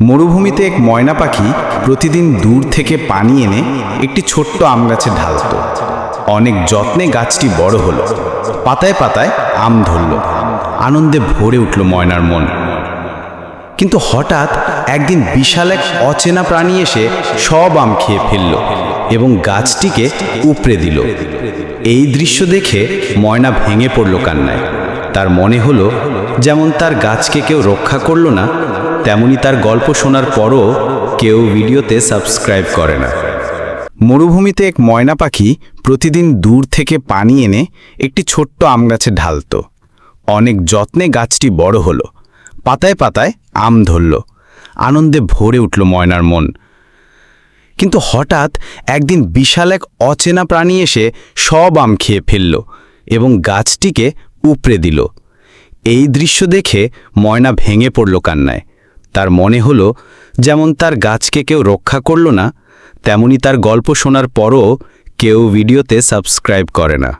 মরুভূমিতে এক ময়না পাখি প্রতিদিন দূর থেকে পানি এনে একটি ছোট্ট আম গাছে ঢালত। অনেক যত্নে গাছটি বড় হলো। পাতায় পাতায় আম ধরল। আনন্দে ভরে উঠল ময়নার মন। কিন্তু হঠাৎ একদিন বিশাল এক অচেনা প্রাণী এসে সব আম খেয়ে ফেলল এবং গাছটিকে উপড়ে দিল। এই দৃশ্য দেখে ময়না ভেঙে পড়ল কান্নায়। তার মনে হলো যেমন তার গাছকে কেউ রক্ষা করল না তেমনি তার গল্প শোনার পরও কেউ ভিডিওতে সাবস্ক্রাইব করে না। মরুভূমিতে এক ময়না পাখি প্রতিদিন দূর থেকে পানি এনে একটি ছোট্ট আম গাছে ঢালত। অনেক যত্নে গাছটি বড় হলো। পাতায় পাতায় আম ধরল। আনন্দে ভরে উঠল ময়নার মন। কিন্তু হঠাৎ একদিন বিশাল এক অচেনা প্রাণী এসে সব আম খেয়ে ফেলল এবং গাছটিকে উপড়ে দিল। এই দৃশ্য দেখে ময়না ভেঙে পড়ল কান্নায়। তার মনে হলো, যেমন তার গাছকে কেউ রক্ষা করল না, তেমনি তার গল্প শোনার পরও কেউ ভিডিওতে সাবস্ক্রাইব করে না।